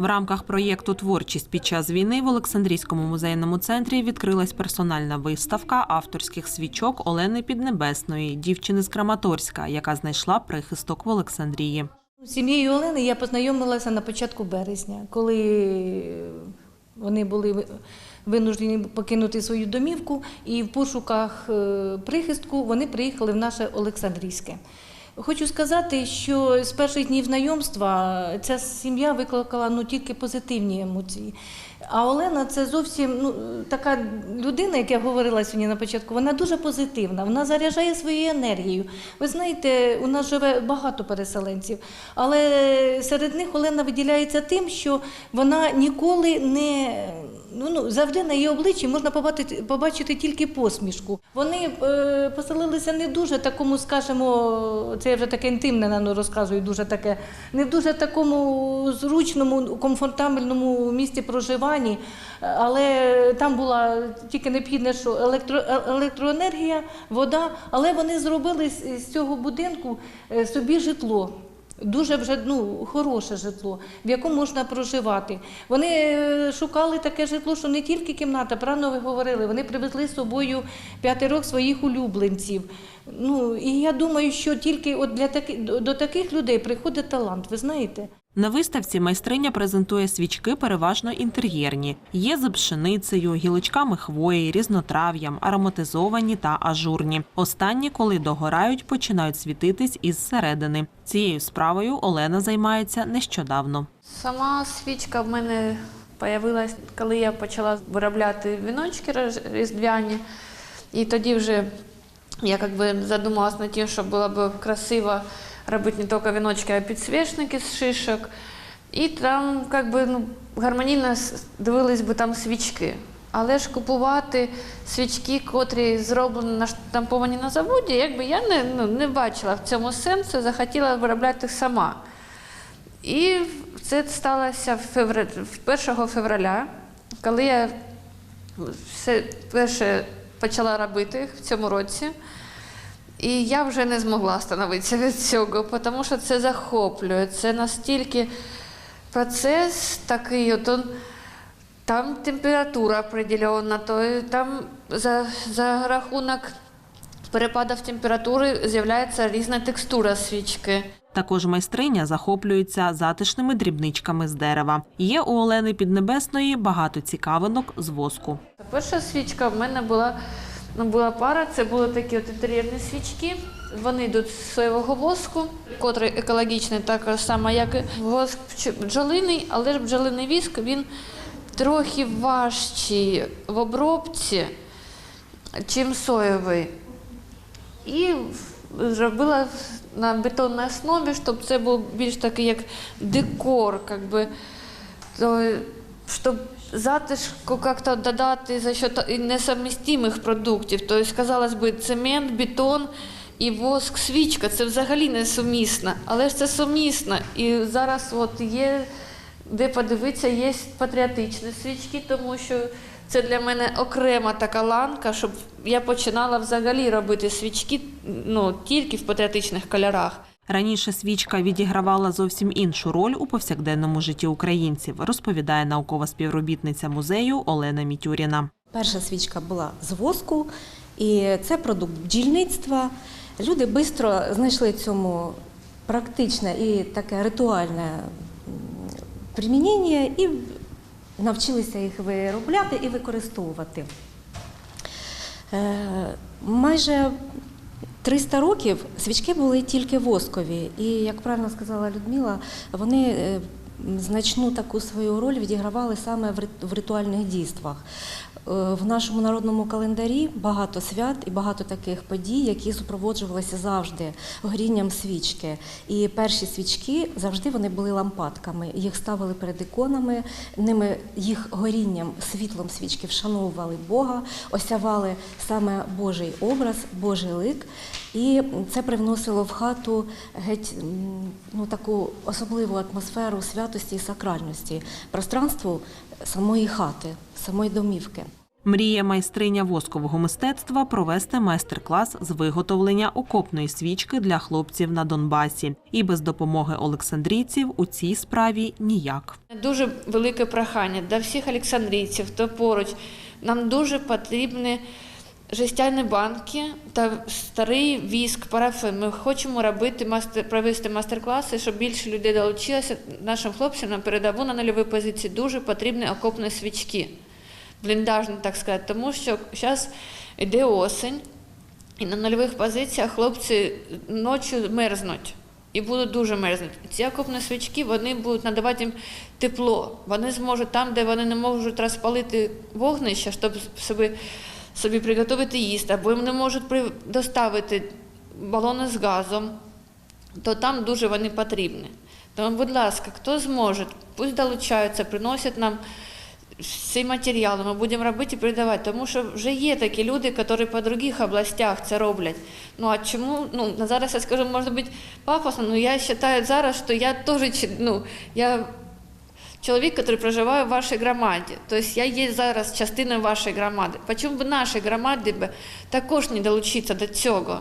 В рамках проєкту Творчість під час війни в Олександрійському музейному центрі відкрилась персональна виставка авторських свічок Олени Піднебесної, дівчини з Краматорська, яка знайшла прихисток в Олександрії. Сім'єю Олени я познайомилася на початку березня, коли вони були ви- винуждені покинути свою домівку, і в пошуках е, прихистку вони приїхали в наше Олександрійське. Хочу сказати, що з перших днів знайомства ця сім'я викликала ну, тільки позитивні емоції. А Олена це зовсім ну, така людина, як я говорила сьогодні на початку, вона дуже позитивна, вона заряджає своєю енергією. Ви знаєте, у нас живе багато переселенців, але серед них Олена виділяється тим, що вона ніколи не ну, ну завжди на її обличчі можна побачити, побачити тільки посмішку. Вони е, поселилися не дуже такому, скажімо, це я вже таке інтимне наверно, розказую, дуже таке, не в дуже такому зручному, комфортабельному місці проживання, але там була тільки необхідне, що електро, е- електроенергія, вода, але вони зробили з, цього будинку е, собі житло. Дуже вже ну, хороше житло, в якому можна проживати. Вони е, шукали таке житло, що не тільки кімната, правильно ви говорили, вони привезли з собою п'ятерок своїх улюбленців. Ну, і я думаю, що тільки от для таки, до таких людей приходить талант, ви знаєте. На виставці майстриня презентує свічки переважно інтер'єрні. Є з пшеницею, гілочками хвої, різнотрав'ям, ароматизовані та ажурні. Останні, коли догорають, починають світитись із середини. Цією справою Олена займається нещодавно. Сама свічка в мене з'явилась, коли я почала виробляти віночки різдвяні. І тоді вже я как задумалась над тим, що було б красиво робити не тільки віночки, а підсвічники з шишок. І там как би, ну, гармонійно дивились би там свічки. Але ж купувати свічки, котрі зроблені наштамповані на заводі, якби я не, ну, не бачила в цьому сенсу, захотіла виробляти сама. І це сталося февр... 1 февраля, коли я все перше почала робити в цьому році. І я вже не змогла остановитися від цього, тому що це захоплює. Це настільки процес такий, от он, там температура определенна, то там за, за рахунок перепадів температури з'являється різна текстура свічки. Також майстриня захоплюється затишними дрібничками з дерева. Є у Олени Піднебесної багато цікавинок з воску. Перша свічка в мене була, ну, була пара, це були такі от інтер'єрні свічки. Вони йдуть з соєвого воску, котрий екологічний, так само, як і воск бджолиний, але ж бджолиний віск він трохи важчий в обробці, чим соєвий. І зробила на бетонній основі, щоб це був більш такий як декор, как щоб затишку как-то додати за счет несовмістимих продуктів. Тобто, казалось би, цемент, бетон і воск, свічка це взагалі не сумісно, але ж це сумісно. І зараз от є де подивитися, є патріотичні свічки, тому що це для мене окрема така ланка, щоб я починала взагалі робити свічки ну, тільки в патріотичних кольорах. Раніше свічка відігравала зовсім іншу роль у повсякденному житті українців, розповідає наукова співробітниця музею Олена Мітюріна. Перша свічка була з воску, і це продукт бджільництва. Люди швидко знайшли цьому практичне і таке ритуальне примінення і навчилися їх виробляти і використовувати. Е, Майже 300 років свічки були тільки воскові, і, як правильно сказала Людмила, вони е, значну таку свою роль відігравали саме в ритуальних дійствах. Е, В нашому народному календарі багато свят і багато таких подій, які супроводжувалися завжди горінням свічки. І перші свічки завжди вони були лампадками. Їх ставили перед іконами, ними їх горінням, світлом свічки вшановували Бога, осявали саме Божий образ, Божий лик. І це привносило в хату геть ну, таку особливу атмосферу святості і сакральності, пространству самої хати, самої домівки. Мріє майстриня воскового мистецтва провести майстер-клас з виготовлення окопної свічки для хлопців на Донбасі. І без допомоги олександрійців у цій справі ніяк. Дуже велике прохання до всіх олександрійців, хто поруч. Нам дуже потрібні жестяні банки та старий віск, парафин. Ми хочемо робити мастер, провести майстер-класи, щоб більше людей долучилося. Нашим хлопцям на передову на нульовій позиції дуже потрібні окопні свічки, бліндажні, так сказати, тому що зараз йде осінь, і на нульових позиціях хлопці ночі мерзнуть. І будуть дуже мерзнути. Ці окопні свічки вони будуть надавати їм тепло. Вони зможуть там, де вони не можуть розпалити вогнище, щоб собі, собі приготувати їсти, або їм не можуть доставити балони з газом, то там дуже вони потрібні. Тому, будь ласка, хто зможе, пусть долучаються, приносять нам всі матеріали, ми будемо робити і передавати, тому що вже є такі люди, які по інших областях це роблять. Ну а чому? Ну зараз я скажу, може бути пафосно, але я вважаю зараз, що я теж ну, я чоловік, який проживає в вашій громаді. Тобто я є зараз частиною вашої громади. Чому б нашій громаді також не долучитися до цього?